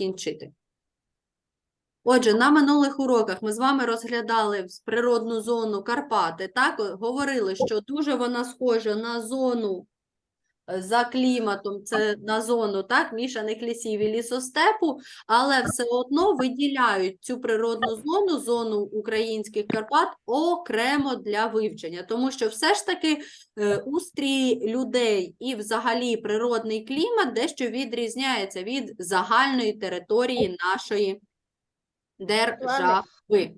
скінчити. Отже, на минулих уроках ми з вами розглядали природну зону Карпати. Так, говорили, що дуже вона схожа на зону за кліматом, це на зону так, мішаних лісів і лісостепу, але все одно виділяють цю природну зону, зону українських Карпат, окремо для вивчення, тому що все ж таки е, устрій людей і взагалі природний клімат дещо відрізняється від загальної території нашої держави.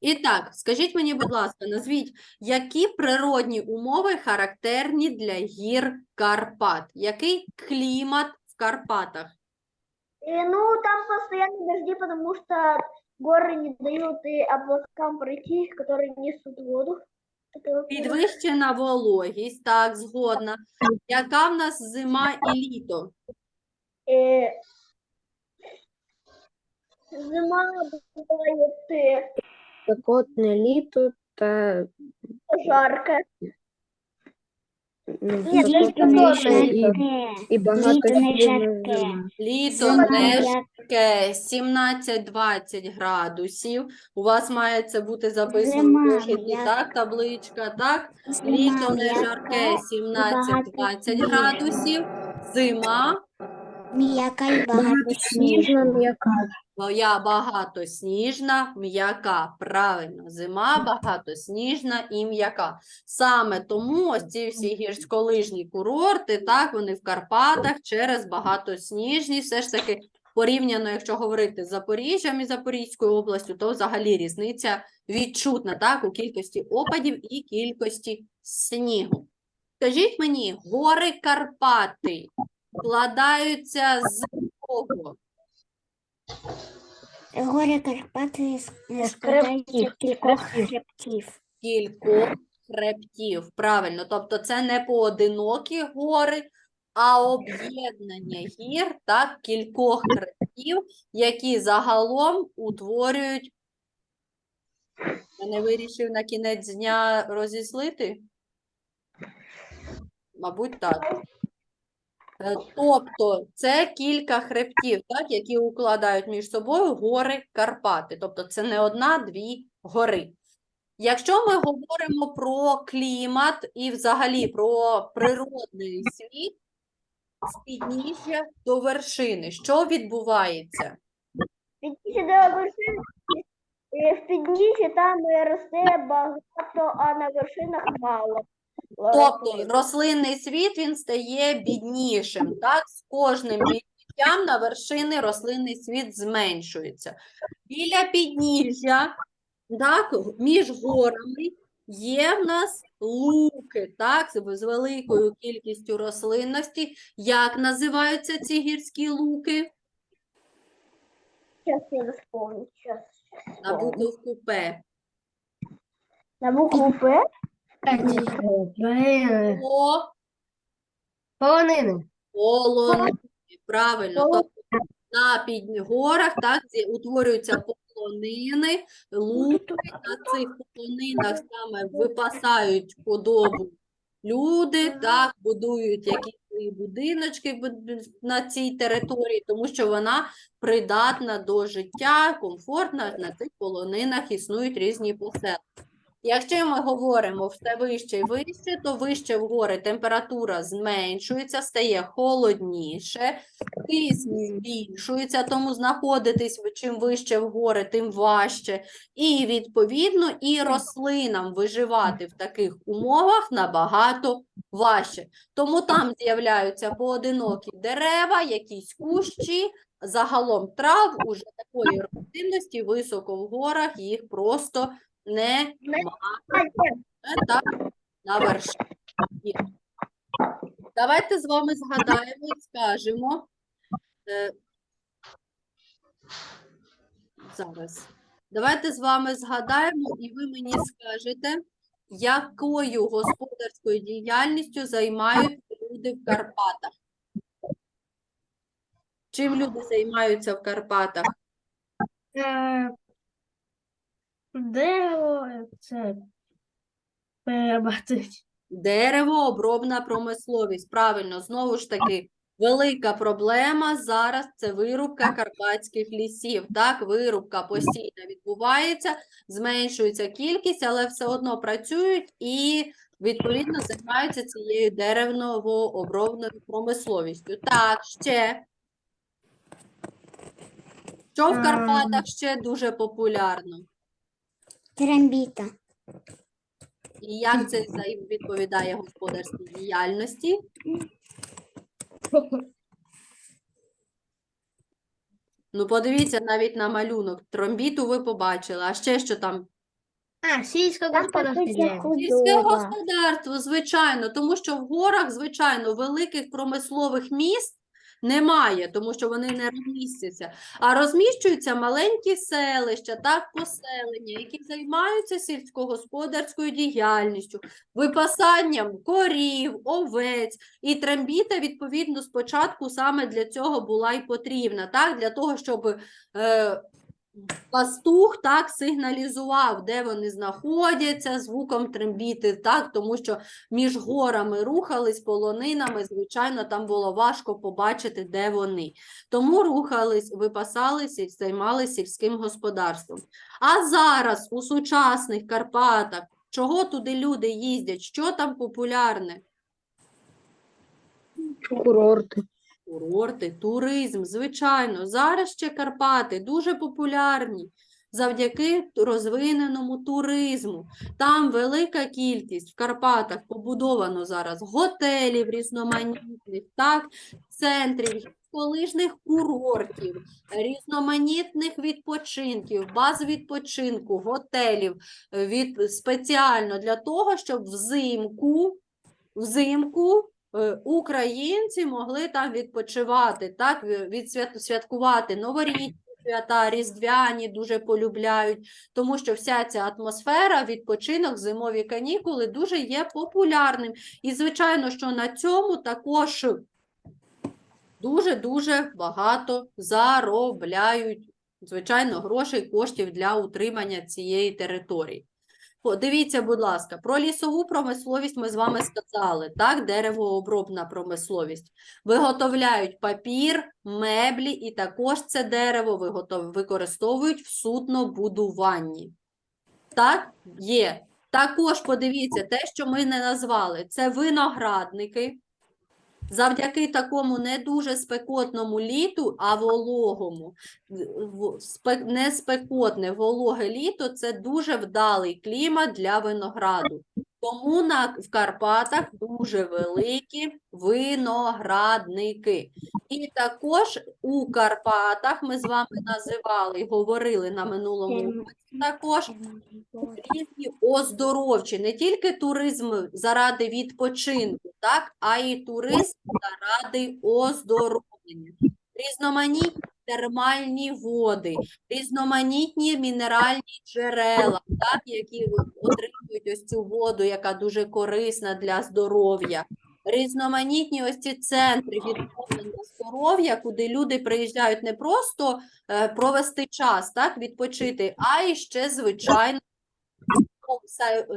І так, скажіть мені, будь ласка, назвіть, які природні умови характерні для гір Карпат? Який клімат в Карпатах? Э, ну, там постоянно дожди, потому что горы не дают и облакам пройти, которые несут воду. Это во-первых. Підвищена вологість, так, згодна. Яка в нас зима і літо? Э, зима бывает э, Спекотне літо та жарко. ну, спекотне літо і, і багато Літо не сніжна жарке. Літо не жарке, 17-20 градусів. У вас має це бути записано в Зима зошиті, як- так, табличка, так? Зима Літо не м'яка жарке, 17-20 багато градусів. Зима М'яка і багато Сніжна сніжна. м'яка. Моя багатосніжна, м'яка. Правильно, зима багатосніжна і м'яка. Саме тому ось ці всі гірськолижні курорти, так, вони в Карпатах через багатосніжність. Все ж таки, порівняно, якщо говорити з Запоріжжям і Запорізькою областю, то взагалі різниця відчутна, так, у кількості опадів і кількості снігу. Скажіть мені, гори Карпати складаються з кого? Гори Карпати складаються кількох хребтів. кількох хребтів. Правильно, тобто це не поодинокі гори, а об'єднання гір, так, кількох хребтів, які загалом утворюють. Я не вирішив на кінець дня розіслити? Мабуть, так. Е, Тобто це кілька хребтів, так, які укладають між собою гори Карпати. Тобто це не одна-дві гори. Якщо ми говоримо про клімат і взагалі про природний світ, з підніжжя до вершини, що відбувається? Підніжжя до вершин, е, в підніжжі там росте багато, а на вершинах мало. Тобто рослинний світ він стає біднішим. Так? З кожним підняттям на вершини рослинний світ зменшується. Біля підніжжя, так, між горами є в нас луки, так, з великою кількістю рослинності. Як називаються ці гірські луки? Сейчас я вспомню. Сейчас. На буковку П. На букву П. О, Полонини. Полонини, правильно. Тобто на підгорах так, утворюються полонини, луки, на цих полонинах саме випасають худобу люди, так, будують якісь свої будиночки на цій території, тому що вона придатна до життя, комфортна, на цих полонинах існують різні поселення. Якщо ми говоримо все вище і вище, то вище в гори температура зменшується, стає холодніше, кисень збільшується, тому знаходитись чим вище в гори, тим важче. І, відповідно, і рослинам виживати в таких умовах набагато важче. Тому там з'являються поодинокі дерева, якісь кущі, загалом трав уже такої рослинності високо в горах їх просто не Е, так, на вершині. Давайте з вами згадаємо і скажемо. е, Зараз. Давайте з вами згадаємо, і ви мені скажете, якою господарською діяльністю займаються люди в Карпатах? Чим люди займаються в Карпатах? Дерево це перебатить. Деревообробна промисловість. Правильно, знову ж таки, Велика проблема зараз це вирубка карпатських лісів. Так, вирубка постійно відбувається, зменшується кількість, але все одно працюють і відповідно займаються цією деревново-обробною промисловістю. Так, ще. Що в Ем. Карпатах ще дуже популярно? Трамбіта. І як це відповідає господарській діяльності? Ну, подивіться навіть на малюнок. Тромбіту ви побачили, а ще що там? А, пасуться діяльність. Сільське господарство, звичайно, тому що в горах, звичайно, великих промислових міст немає, тому що вони не розмістяться, а розміщуються маленькі селища, так, поселення, які займаються сільськогосподарською діяльністю, випасанням корів, овець. І трембіта, відповідно, спочатку саме для цього була і потрібна, так, для того, щоб е, пастух так сигналізував, де вони знаходяться, звуком трембіти, так, тому що між горами рухались полонинами, звичайно, там було важко побачити, де вони. Тому рухались, випасалися займалися сільським господарством. А зараз у сучасних Карпатах, чого туди люди їздять, що там популярне? Курорти. Курорти, туризм, звичайно. Зараз ще Карпати дуже популярні завдяки розвиненому туризму. Там велика кількість в Карпатах побудовано зараз готелів різноманітних, так, центрів, гірськолижних курортів, різноманітних відпочинків, баз відпочинку, готелів е, від, спеціально для того, щоб взимку, взимку українці могли там відпочивати, так, ві- відсвят- святкувати новорічні свята, різдвяні дуже полюбляють, тому що вся ця атмосфера, відпочинок, зимові канікули дуже є популярним. І, звичайно, що на цьому також дуже-дуже багато заробляють, звичайно, грошей, коштів для утримання цієї території. Подивіться, будь ласка, про лісову промисловість ми з вами сказали, так, деревообробна промисловість. Виготовляють папір, меблі і також це дерево використовують в суднобудуванні. Так, є. Також подивіться, те, що ми не назвали, це виноградники. Завдяки такому не дуже спекотному літу, а вологому, не спекотне, вологе літо це дуже вдалий клімат для винограду. Тому на, в Карпатах дуже великі виноградники. І також у Карпатах ми з вами називали і говорили на минулому році також різні оздоровчі, не тільки туризм заради відпочинку, так, а й туризм заради оздоровлення. Різноманітні термальні води, різноманітні мінеральні джерела, так, які отримують ось цю воду, яка дуже корисна для здоров'я. Різноманітні ось ці центри відновлення здоров'я, куди люди приїжджають не просто е, провести час, так, відпочити, а й ще, звичайно, е,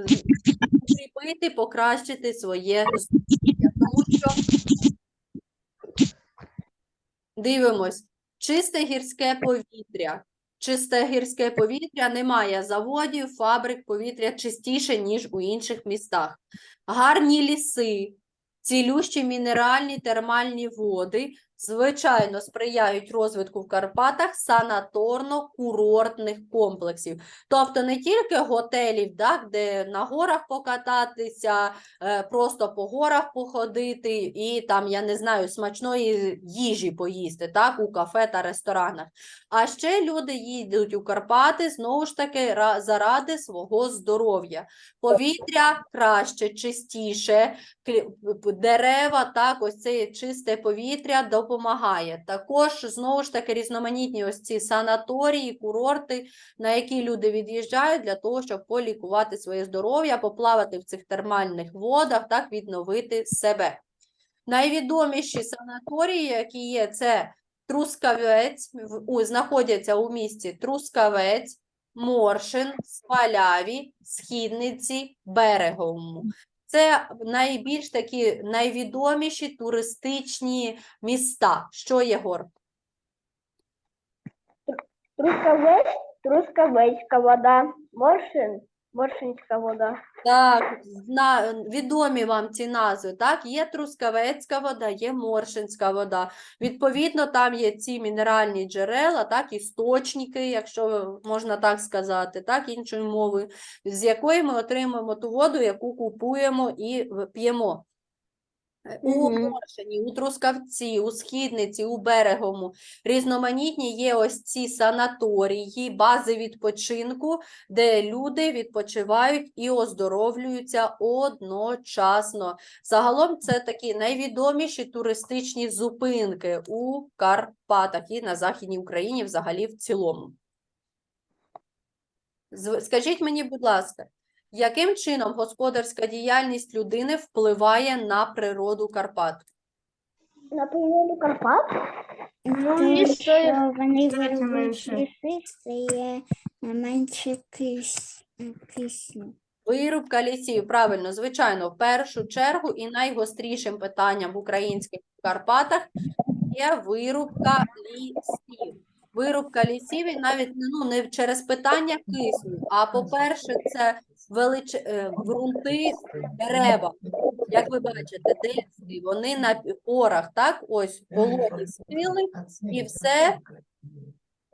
укріпити, покращити своє здоров'я. Тому що дивимось, чисте гірське повітря. Чисте гірське повітря немає заводів, фабрик, повітря чистіше, ніж у інших містах. Гарні ліси, цілющі мінеральні термальні води, звичайно, сприяють розвитку в Карпатах санаторно-курортних комплексів. Тобто не тільки готелів, так, де на горах покататися, е, просто по горах походити і там, я не знаю, смачної їжі поїсти, так, у кафе та ресторанах. А ще люди їдуть у Карпати знову ж таки заради свого здоров'я. Повітря краще, чистіше, дерева, так, ось це чисте повітря допомагає. Також знову ж таки різноманітні ось ці санаторії, курорти, на які люди від'їжджають для того, щоб полікувати своє здоров'я, поплавати в цих термальних водах, так відновити себе. Найвідоміші санаторії, які є, це Трускавець, знаходяться у місті Трускавець, Моршин, Сваляві, Східниці, Береговому. Це найбільш такі найвідоміші туристичні міста. Що, Єгор? Трускавець, Трускавецька вода. Моршин, Моршинська вода. Так, зна... відомі вам ці назви, так? Є Трускавецька вода, є Моршинська вода. Відповідно, там є ці мінеральні джерела, так, істочники, якщо можна так сказати, так, іншою мовою, з якої ми отримуємо ту воду, яку купуємо і п'ємо. Е, У. Моршині, у Трускавці, у Східниці, у Берегому різноманітні є ось ці санаторії, бази відпочинку, де люди відпочивають і оздоровлюються одночасно. Загалом це такі найвідоміші туристичні зупинки у Карпатах і на Західній Україні взагалі в цілому. Скажіть мені, будь ласка, яким чином господарська діяльність людини впливає на природу Карпат? На природу Карпат. Ну, що вони це менше. кис... Вирубка лісів, правильно, звичайно, в першу чергу і найгострішим питанням в українських Карпатах є вирубка лісів. Вирубка лісів і навіть ну, не через питання кисню, а по-перше, це велич... е, ґрунти, дерева. Як ви бачите, дерева, вони на порах, так, ось вологі схили, і все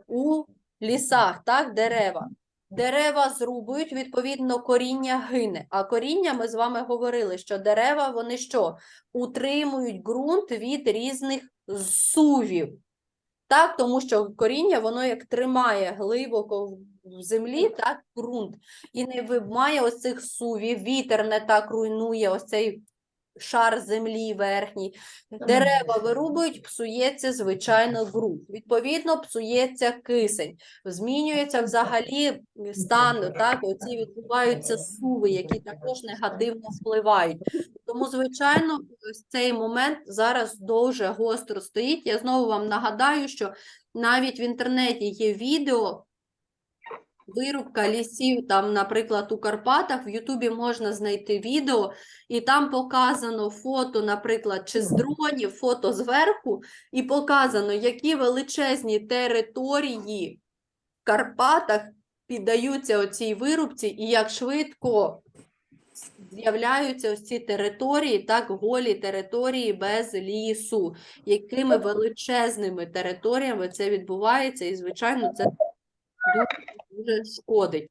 у лісах, так, дерева. Дерева зрубують, відповідно, коріння гине. А коріння, ми з вами говорили, що дерева, вони що? Утримують ґрунт від різних зсувів. Так, тому що коріння, воно як тримає глибоко в в землі, так, ґрунт, і не ви- має ось цих сувів, вітер не так руйнує ось цей шар землі верхній. Дерева вирубують, псується, звичайно, ґрунт. Відповідно, псується кисень. Змінюється взагалі стан, так, оці відбуваються суви, які також негативно впливають. Тому, звичайно, ось цей момент зараз дуже гостро стоїть. Я знову вам нагадаю, що навіть в інтернеті є відео, вирубка лісів, там, наприклад, у Карпатах, в Ютубі можна знайти відео, і там показано фото, наприклад, чи з дронів, фото зверху, і показано, які величезні території в Карпатах піддаються оцій вирубці, і як швидко з'являються ось ці території, так, голі території без лісу, якими величезними територіями це відбувається, і, звичайно, це дуже, шкодить.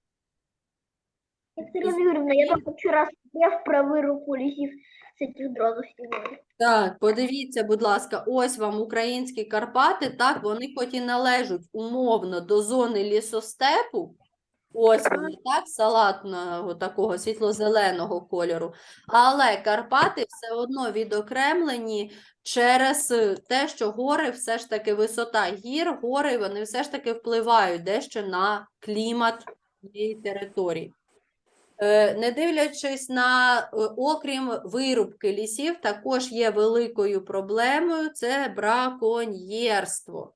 Екатерина Юрьевна, я только вчера смотрел про вырубку лесів с этих дронов сегодня. Так, подивіться, будь ласка, ось вам українські Карпати, так, вони хоч і належать умовно до зони лісостепу, ось вони, так, салатного такого світло-зеленого кольору, але Карпати все одно відокремлені через е, те, що гори, все ж таки висота гір, гори, вони все ж таки впливають дещо на клімат цієї території. Е, Не дивлячись на, е, окрім вирубки лісів, також є великою проблемою це браконьєрство.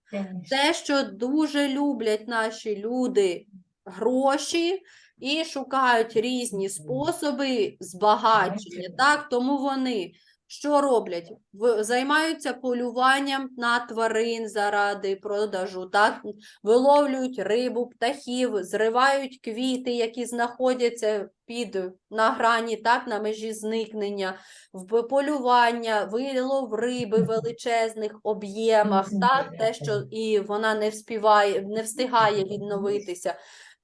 Те, що дуже люблять наші люди гроші і шукають різні способи збагачення. Так, тому вони що роблять? В- Займаються полюванням на тварин заради продажу, так? Виловлюють рибу, птахів, зривають квіти, які знаходяться під на грані, так, на межі зникнення, в полювання, вилов риби в величезних об'ємах, так, те, що і вона не вспіває, не встигає відновитися.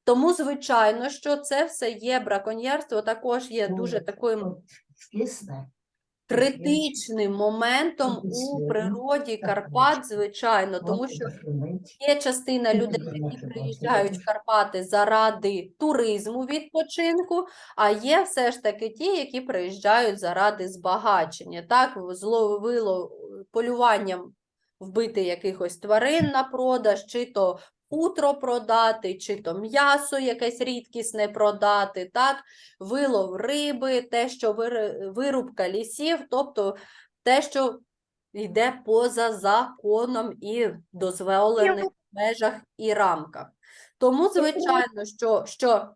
Тому, звичайно, що це все є браконьєрство, також є дуже таким критичним моментом у природі Карпат, звичайно, тому що Є частина людей, які приїжджають в Карпати заради туризму відпочинку, а є все ж таки ті, які приїжджають заради збагачення. Так, зловило полюванням вбити якихось тварин на продаж, чи то хутро продати, чи то м'ясо якесь рідкісне продати, так, вилов риби, те, що вирубка лісів, тобто те, що йде поза законом і дозволених межах і рамках. Тому, звичайно, що, що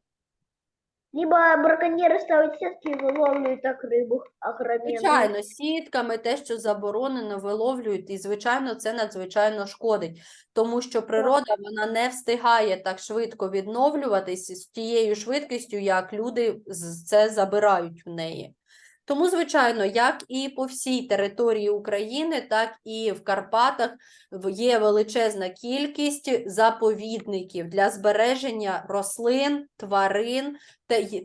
Либо браконьеры ставят сетки и вылавливают так рыбу огроменную. Звичайно, сітками те, що заборонено, виловлюють, і, звичайно, це надзвичайно шкодить, тому що природа вона не встигає так швидко відновлюватись з тією швидкістю, як люди з- це забирають в неї. Тому, звичайно, як і по всій території України, так і в Карпатах є величезна кількість заповідників для збереження рослин, тварин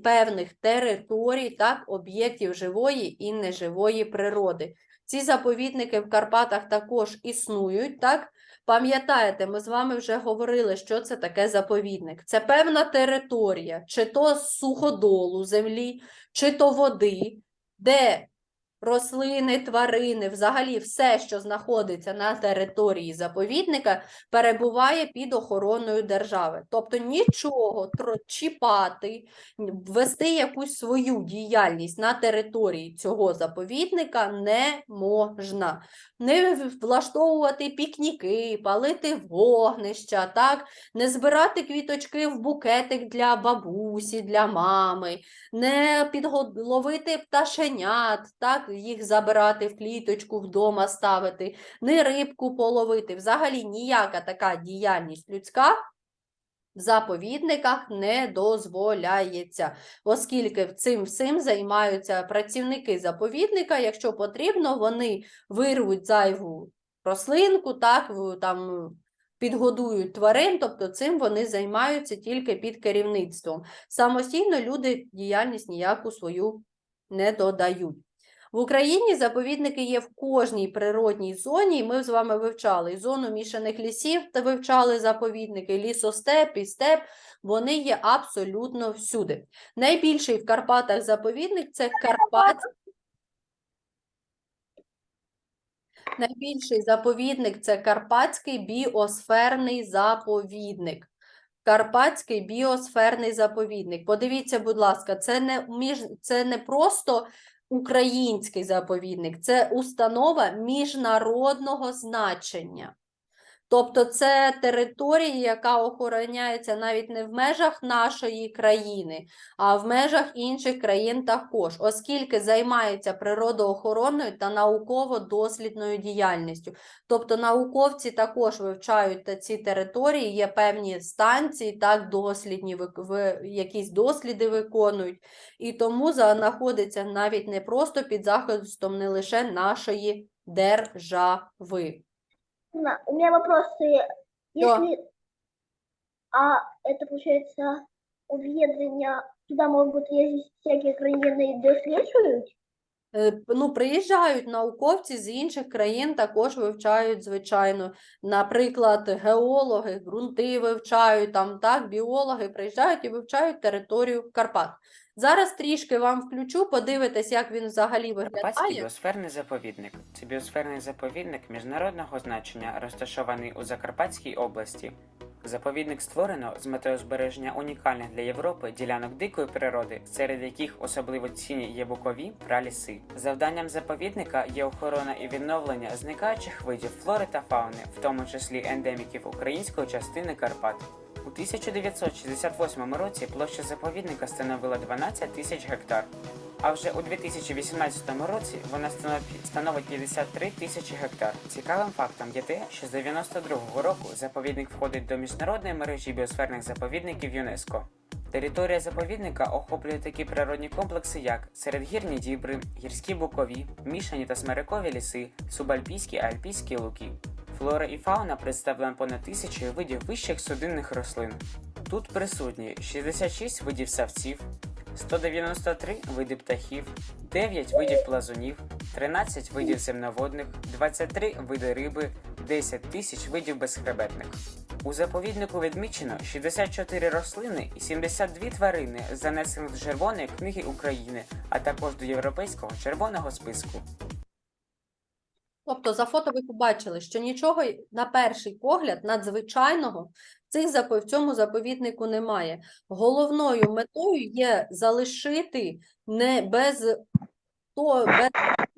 певних територій, так, об'єктів живої і неживої природи. Ці заповідники в Карпатах також існують, так? Пам'ятаєте, ми з вами вже говорили, що це таке заповідник. Це певна територія, чи то суходолу землі, чи то води, де рослини, тварини, взагалі все, що знаходиться на території заповідника, перебуває під охороною держави. Тобто нічого чіпати, вести якусь свою діяльність на території цього заповідника не можна. Не влаштовувати пікніки, палити вогнища, так? не збирати квіточки в букетик для бабусі, для мами, не підго- ловити пташенят, так? Їх забирати в кліточку, вдома ставити, не рибку половити. Взагалі ніяка така діяльність людська в заповідниках не дозволяється, оскільки цим всім займаються працівники заповідника. Якщо потрібно, вони вирвуть зайву рослинку, так, там підгодують тварин, тобто цим вони займаються тільки під керівництвом. Самостійно люди діяльність ніяку свою не додають. В Україні заповідники є в кожній природній зоні, і ми з вами вивчали зону мішаних лісів та вивчали заповідники, лісостеп і степ. Вони є абсолютно всюди. Найбільший в Карпатах заповідник це Карпат. Найбільший заповідник це Карпатський біосферний заповідник. Карпатський біосферний заповідник. Подивіться, будь ласка, це не, між... це не просто український заповідник, це установа міжнародного значення. Тобто це територія, яка охороняється навіть не в межах нашої країни, а в межах інших країн також, оскільки займається природоохоронною та науково-дослідною діяльністю. Тобто науковці також вивчають ці території, є певні станції, так, дослідні, якісь досліди виконують, і тому знаходиться навіть не просто під захистом не лише нашої держави. На- У меня вопросы. Если... А это получается объединение, туда могут ездить всякие країни і досліджують? Е, п- Ну, приїжджають науковці з інших країн, також вивчають, звичайно. Наприклад, геологи, ґрунти вивчають, там, так, біологи приїжджають і вивчають територію Карпат. Зараз трішки вам включу, подивитесь, як він взагалі Карпатський виглядає. біосферний заповідник. Це біосферний заповідник міжнародного значення, розташований у Закарпатській області. Заповідник створено з метою збереження унікальних для Європи ділянок дикої природи, серед яких особливо цінні є букові праліси. Завданням заповідника є охорона і відновлення зникаючих видів флори та фауни, в тому числі ендеміків української частини Карпат. У 1968 році площа заповідника становила 12 тисяч гектар, а вже у 2018 році вона становить- становить 53 тисячі гектар. Цікавим фактом є те, що з 92-го року заповідник входить до міжнародної мережі біосферних заповідників ЮНЕСКО. Територія заповідника охоплює такі природні комплекси, як середгірні дібри, гірські букові, мішані та смирикові ліси, субальпійські і альпійські луки. Флора і фауна представлена понад тисячою видів вищих судинних рослин. Тут присутні 66 видів савців, 193 види птахів, 9 видів плазунів, 13 видів земноводних, 23 види риби, 10 тисяч видів безхребетних. У заповіднику відмічено 64 рослини і 72 тварини, занесених до Червоної книги України, а також до Європейського червоного списку. Тобто за фото ви побачили, що нічого на перший погляд надзвичайного цих запов... в цьому заповіднику немає. Головною метою є залишити не без, то, без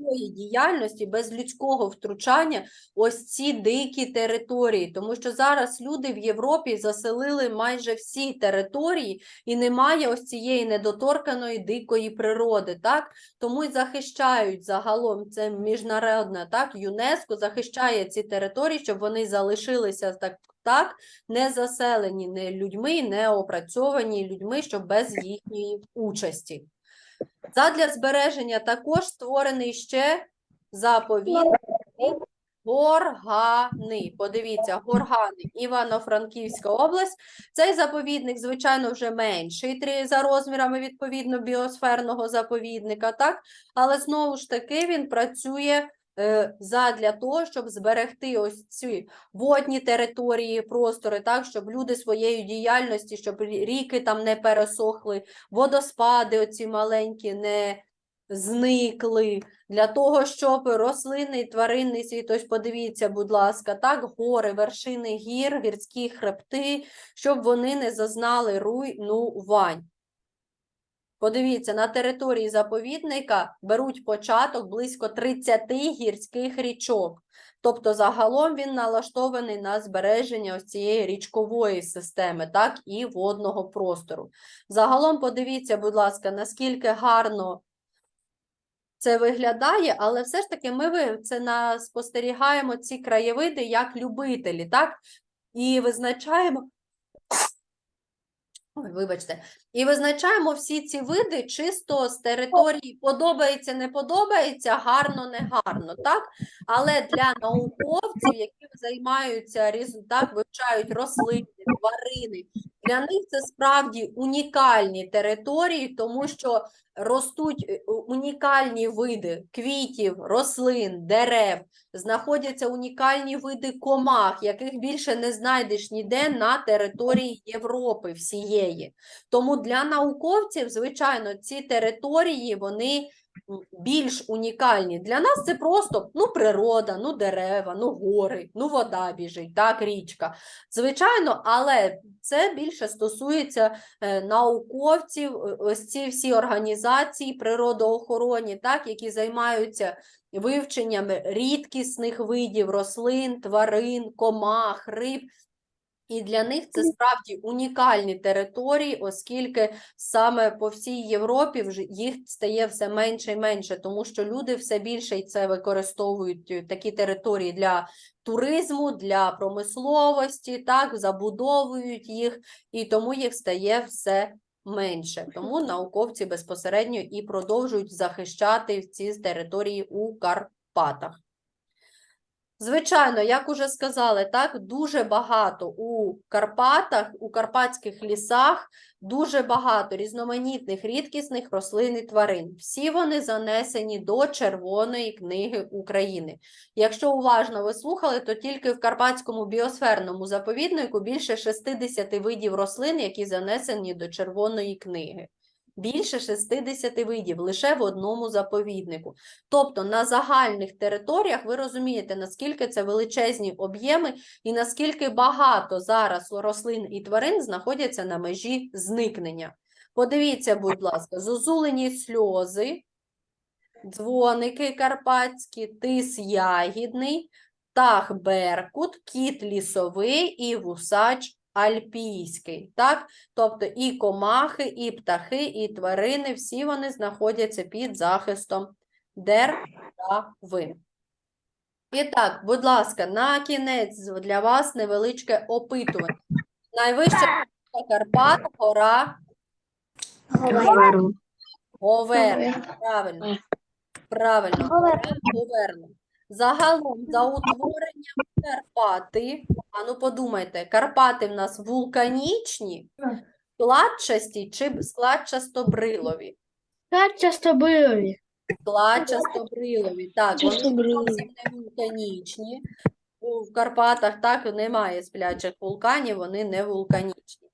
людської діяльності, без людського втручання ось ці дикі території, тому що зараз люди в Європі заселили майже всі території, і немає ось цієї недоторканої дикої природи, так? Тому й захищають загалом це міжнародне, так, ЮНЕСКО захищає ці території, щоб вони залишилися так, так не заселені не людьми, не опрацьовані людьми, щоб без їхньої участі. Задля збереження також створений ще заповідник Горгани. Подивіться, Горгани, Івано-Франківська область. Цей заповідник, звичайно, вже менший за розмірами відповідно біосферного заповідника, так? Але знову ж таки він працює задля того, щоб зберегти ось ці водні території, простори, так, щоб люди своєю діяльністю, щоб ріки там не пересохли, водоспади оці маленькі не зникли, для того, щоб рослинний, тваринний світ, ось подивіться, будь ласка, так, гори, вершини гір, гірські хребти, щоб вони не зазнали руйнувань. Подивіться, на території заповідника беруть початок близько 30 гірських річок. Тобто загалом він налаштований на збереження ось цієї річкової системи, так, і водного простору. Загалом подивіться, будь ласка, наскільки гарно це виглядає, але все ж таки ми це на, спостерігаємо ці краєвиди як любителі, так? І визначаємо. Вибачте, і визначаємо всі ці види чисто з території подобається, не подобається, гарно, не гарно, так? Але для науковців, які займаються так, вивчають рослини, тварини, для них це справді унікальні території, тому що ростуть е, унікальні види квітів, рослин, дерев, знаходяться унікальні види комах, яких більше не знайдеш ніде на території Європи всієї. Тому для науковців, звичайно, ці території вони більш унікальні. Для нас це просто ну, природа, ну дерева, ну гори, ну вода біжить, так, річка. Звичайно, але це більше стосується е, науковців, е, ось ці всі організації природоохоронні, так, які займаються вивченням рідкісних видів рослин, тварин, комах, риб. І для них це справді унікальні території, оскільки саме по всій Європі вже їх стає все менше і менше, тому що люди все більше і це використовують е, такі території для туризму, для промисловості, так, забудовують їх, і тому їх стає все менше. Тому науковці безпосередньо і продовжують захищати ці території у Карпатах. Звичайно, як уже сказали, так, дуже багато у Карпатах, у карпатських лісах, дуже багато різноманітних рідкісних рослин і тварин. Всі вони занесені до Червоної книги України. Якщо уважно ви слухали, то тільки в Карпатському біосферному заповіднику більше 60 видів рослин, які занесені до Червоної книги. Більше 60 видів лише в одному заповіднику. Тобто на загальних територіях ви розумієте, наскільки це величезні об'єми і наскільки багато зараз рослин і тварин знаходяться на межі зникнення. Подивіться, будь ласка, зозулені сльози, дзвоники карпатські, тис ягідний, птах беркут, кіт лісовий і вусач альпійський. Так? Тобто і комахи, і птахи, і тварини, всі вони знаходяться під захистом деревин. І так, будь ласка, на кінець для вас невеличке опитування. Найвища Карпат, гора Говорю. Говерна. Правильно. Правильно. Говерна. Загалом, за утворенням Карпати, а ну подумайте, Карпати в нас вулканічні, складчасті чи складчастобрилові? Как часто были? Складчастобрилові. Так, вони зовсім не вулканічні. У в Карпатах так немає сплячих вулканів, вони не вулканічні.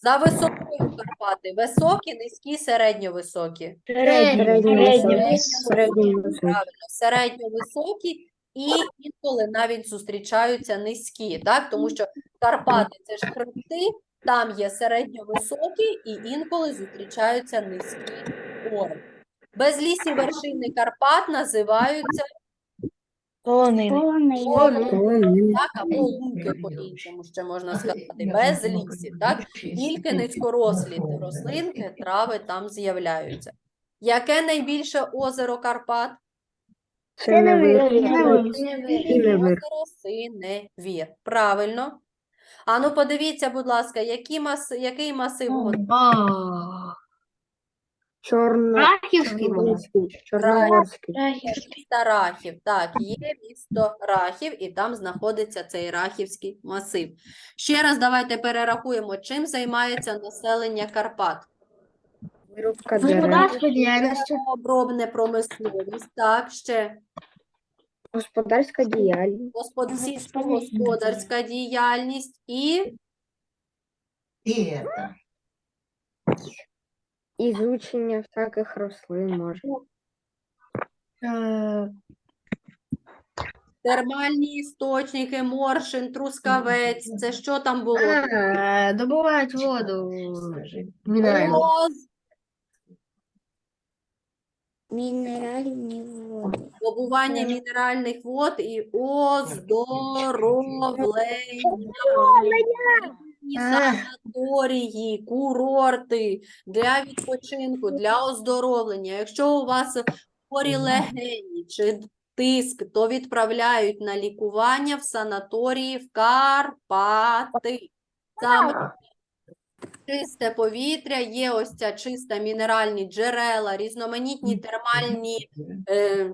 За висотою Карпати високі, низькі, середньовисокі. Средний. Средньо Правильно, середньовисокі і інколи навіть зустрічаються низькі, так? Тому що Карпати це ж хребти, там є середньовисокі і інколи зустрічаються низькі гори. Безлісі вершини Карпат називаються Полонини. Полонини. так, або луки по-іншому ще можна сказати, безлісі, так? Тільки низькорослі рослинки, трави там з'являються. Яке найбільше озеро Карпат? Озеро Синевір. Правильно. Ану, подивіться, будь ласка, які мас... який масив А, Чорно. Рахівський, мабуть. Чорногорський. Рахівський. Місто Рахів. Так, є місто Рахів, і там знаходиться цей Рахівський масив. Ще раз давайте перерахуємо, чим займається населення Карпат. Вирубка дерев. Господарська діяльність. Обробне промисловість, так, ще Господарська діяльність. господ... сільськогосподарська діяльність і И это. Ізучення всяких рослин може. Е, термальні істочники, моршин, трускавець. Це що там було? е, Добувають воду. Мінеральну. Мінеральні води. Добування мінеральних вод і оздоровлення. Санаторії, курорти для відпочинку, для оздоровлення. Якщо у вас хворі легені чи тиск, то відправляють на лікування в санаторії в Карпати. Саме чисте повітря, є ось ця чиста мінеральні джерела, різноманітні термальні е,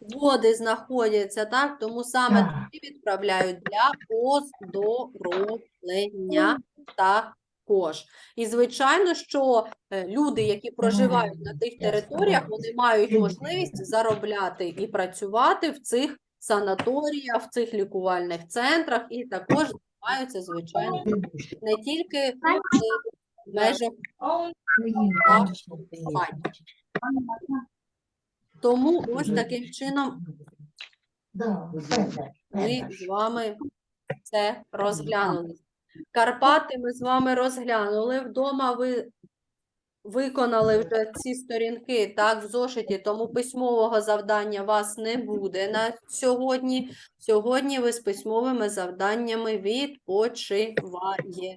води знаходяться, так? Тому саме туди відправляють для оздоровлення також. І звичайно, що е, люди, які проживають на тих територіях, вони мають можливість заробляти і працювати в цих санаторіях, в цих лікувальних центрах, і також займаються, звичайно, не тільки е, в межах Тому ось таким чином ми з вами це розглянули. Карпати ми з вами розглянули. Вдома ви виконали вже ці сторінки так в зошиті, тому письмового завдання вас не буде на сьогодні. Сьогодні ви з письмовими завданнями відпочиваєте.